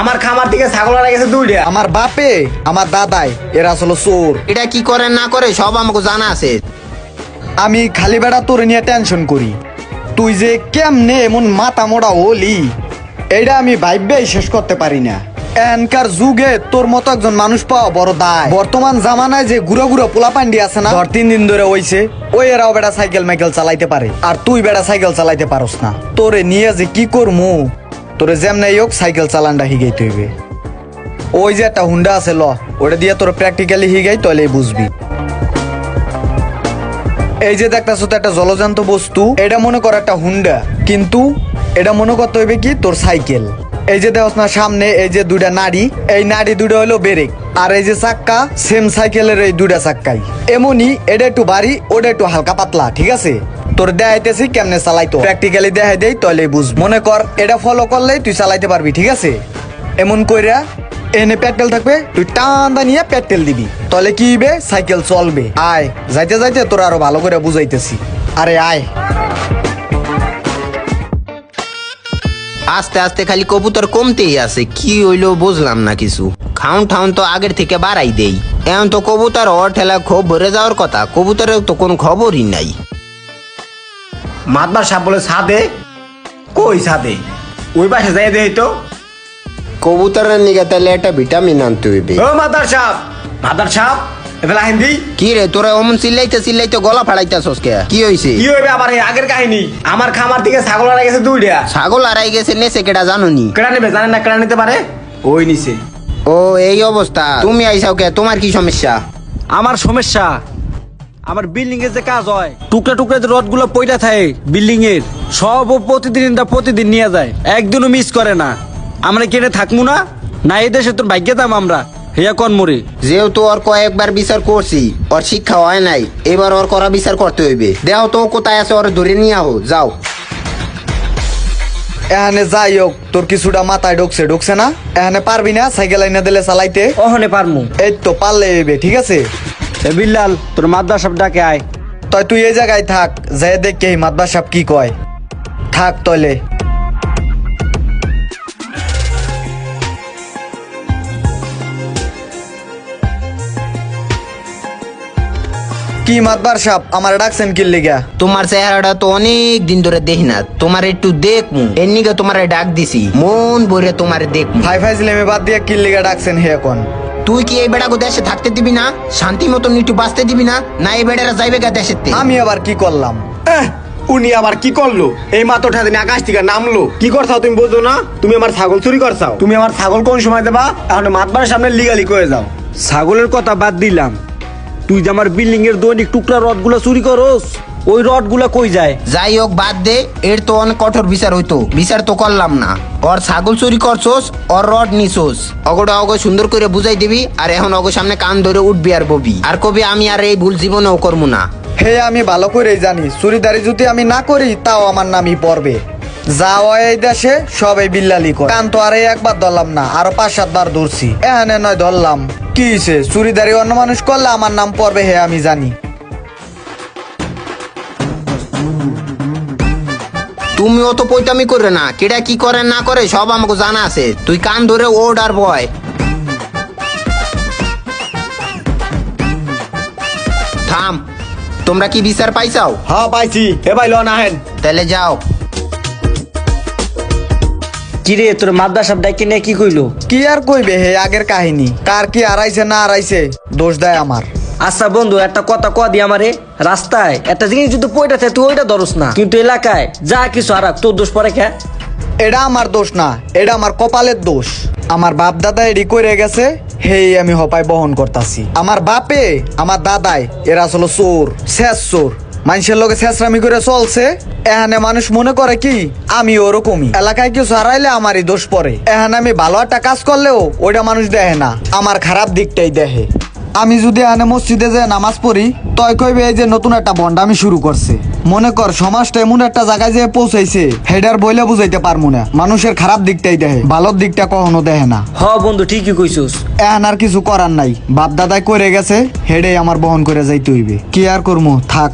আমার খামার থেকে ছাগল আনা গেছে দুইটা। আমার বাপে আমার দাদাই এরা আসলে চোর। এটা কি করে না করে সব আমাকে জানা আছে। আমি খালি বেড়া তোর নিয়ে টেনশন করি। তুই যে কেমনে এমন মাথা মোড়া হলি এইটা আমি ভাইবেই শেষ করতে পারি না। এনকার যুগে তোর মতো একজন মানুষ পাওয়া বড় দায়। বর্তমান জামানায় যে গুড়ো গুড়ো পোলা পান্ডি আছে না ধর তিন দিন ধরে হইছে। ওই এরাও বেড়া সাইকেল মাইকেল চালাইতে পারে। আর তুই বেড়া সাইকেল চালাইতে পারস না। তোরে নিয়ে যে কি করমু? তোরে যেমনে হোক, সাইকেল চালানটা হিগাইতে হইবে। ওই যে একটা হুন্ডা আছে, ল ওটা দিয়ে তোর প্র্যাকটিক্যালি হিগাই তাহলে বুঝবি। এই যে দেখতেছো তো একটা জলজান্ত বস্তু, এটা মনে কর একটা হুন্ডা, কিন্তু এটা মনে করতে হইবে কি, তোর সাইকেল। এই যে দেখছ না, সামনে এই যে দুইটা নাড়ি, এই নাড়ি দুটো হলো ব্রেক, আর এই যে চাক্কা সেম সাইকেলের এই দুইটা চাক্কাই। এমনই, এটা একটু বাড়ি ওটা একটু হালকা পাতলা, ঠিক আছে? তোর দেখাইতেছি কেমনে চালাইতো? প্র্যাকটিক্যালি দেখাই দেই তাহলে বুঝ। মনে কর, এটা ফলো করলেই তুই চালাইতে পারবি, ঠিক আছে? এমন কইরা এনে পেট্রোল থাকবে, তুই টান নিয়ে পেট্রোল দিবি। তলে কি হইবে? সাইকেল চলবে। আয়, যাইতে যাইতে তোর আরও ভালো করে বুঝাইতেছি। আরে আয়। আস্তে আস্তে খালি কবুতর কমতেই আছে, কি হইল বুঝলাম না কিছু। খাউন ঠাউন তো আগের থেকে বাড়াই দেই। এখন তো কবুতর ওর ঠেলা খুব ভরে যাওয়ার কথা, কবুতরের তো কোনো খবরই নাই। মাতবার সাপ বলে সাদে কই সাদে ওই পাশে যাই দেই তো। কবুতরের নিগে তাহলে একটা ভিটামিন আনতে হইবে। ও মাতার সাপ! মাতার সাপ! এবেলা হিন্দি? কি রে তোরা অমন চিল্লাইতে চিল্লাইতে গলা ফাড়াইতাছস কে? কি হইছে? কি হইবে আবার এই আগের কাহিনী? আমার খামার থেকে ছাগল আনা গেছে দুইটা। ছাগল আড়াই গেছে নেছে কেটা জানুনি? কেডা নেবে জানেন না কেডা নিতে পারে? ওই নিছে। ও এই অবস্থা। তুমি আইসাও কে? তোমার কি সমস্যা? আমার সমস্যা আমার বিল্ডিং এর যে কাজ হয় টুকরা টুকরা যে রডগুলো পয়টা থাকে বিল্ডিং এর সব ও প্রতিদিন প্রতিদিন নিয়ে যায়। একদিনও মিস করে না। আমরা কেটে থাকব না? না এই দেশে তোর ভাগ্যে দাম আমরা। হেয়া কন মরে যেহেতু ওর কয়েকবার বিচার করছি ওর শিক্ষা হয় নাই এবার ওর করা বিচার করতে হইবে। দেও তো কোথায় আছে ওর ধরে নিয়ে আহো যাও। এখানে যাই হোক তোর কিছুটা মাথায় ঢুকছে ঢুকছে না? এখানে পারবি না? সাইকেল আইনা দিলে চালাইতে? অহনে পারমু। এই তো পারলে হইবে ঠিক আছে? এ বিল্লাল তোর মাদ্রাস সব ডাকে আয়। তাই তুই এই জায়গায় থাক যাই দেখে এই মাতবা সাপ কি কয়। থাক তলে। কি মাতবার সাপ আমার ডাকছেন কি লিগা? তোমার চেহারাটা তো অনেক দিন ধরে দেখি না। তোমার একটু দেখমু। এর নিগে তোমার ডাক দিছি। মন ভরে তোমার দেখমু। ফাই ফাই ছিলেমে বাদ দিয়ে কি লিগা ডাকছেন হে এখন? তুই কি এই বেড়াকে দেশে থাকতে দিবি না? শান্তি মতন একটু বাঁচতে দিবি না? না এই বেড়ারা যাইবে গা দেশের থেকে? আমি আবার কি করলাম? এহ, উনি আবার কি করল? এই মাত্র তুমি আকাশ থেকে নামলো। কি করছাও তুমি বোঝো না? তুমি আমার ছাগল চুরি করছাও। তুমি আমার ছাগল কোন সময় দেবা? এখন মাতবার সামনে লিগালি করে যাও। ছাগলের কথা বাদ দিলাম। তুই যে আমার বিল্ডিং এর দৈনিক টুকরা রডগুলা চুরি করস ওই রডগুলা কই যায়? যাই হোক বাদ দে এর তো অনেক কঠোর বিচার হইতো। বিচার তো করলাম না। ওর ছাগল চুরি করছোস ওর রড নিছোস। অগোটা অগ সুন্দর করে বুঝাই দিবি আর এখন অগ সামনে কান ধরে উঠবি আর ববি। আর কবি আমি আর এই ভুল জীবনেও করব না। হে আমি ভালো করেই জানি চুরিদারি যদি আমি না করি তাও আমার নামই পড়বে। যা হয় এই দেশে সবাই বিল্লালি করে। কান তো আর একবার ধরলাম না আরও পাঁচ সাতবার ধরছি। এখানে নয় ধরলাম। কি হইছে? চুরিদারি অন্য মানুষ করলে আমার নাম পড়বে হে আমি জানি। তুমি অত পৈতামি করে না। কেডা কি করে না করে সব আমাকে জানা আছে। তুই কান ধরে ওড আর বয়। থাম। তোমরা কি বিচার পাইছাও? হ্যাঁ পাইছি। এ ভাই লন আহেন। তাহলে যাও। কিরে তোর মাদ্রাস সব ডাকে নিয়ে কি কইলো? কি আর কইবে হে আগের কাহিনী? কার কি আড়াইছে না আড়াইছে দোষ দেয় আমার। আচ্ছা বন্ধু একটা কথা কয়া দি আমারে। রাস্তায় একটা জিনিস যদি পয়টা থাকে তুই ওইটা ধরস না। কিন্তু এলাকায় যা কিছু আর তোর দোষ পরে কে? এটা আমার দোষ না এটা আমার কপালের দোষ। আমার বাপ দাদা এডি করে গেছে হেই আমি হপাই বহন করতাছি। আমার বাপে আমার দাদাই এরা আসলে চোর শেষ চোর। মানুষের লোকে শেষরামি করে চলছে এখানে মানুষ মনে করে কি আমি ওরকমই। এলাকায় কিছু হারাইলে আমারই দোষ পড়ে। এখানে আমি ভালো একটা কাজ করলেও ওইটা মানুষ দেখে না আমার খারাপ দিকটাই দেখে। আমি যদি এখানে মসজিদে যে নামাজ পড়ি তয় কইবে এই যে নতুন একটা বন্ড আমি শুরু করছে। মনে কর সমাজটা এমন একটা জায়গায় যে পৌঁছাইছে হেডার বইলে বুঝাইতে পারব না। মানুষের খারাপ দিকটাই দেখে ভালোর দিকটা কখনো দেখে না। হ বন্ধু ঠিকই কইছস। এখন আর কিছু করার নাই। বাপ দাদাই করে গেছে হেডে আমার বহন করে যাইতে হইবে। কি আর করব থাক।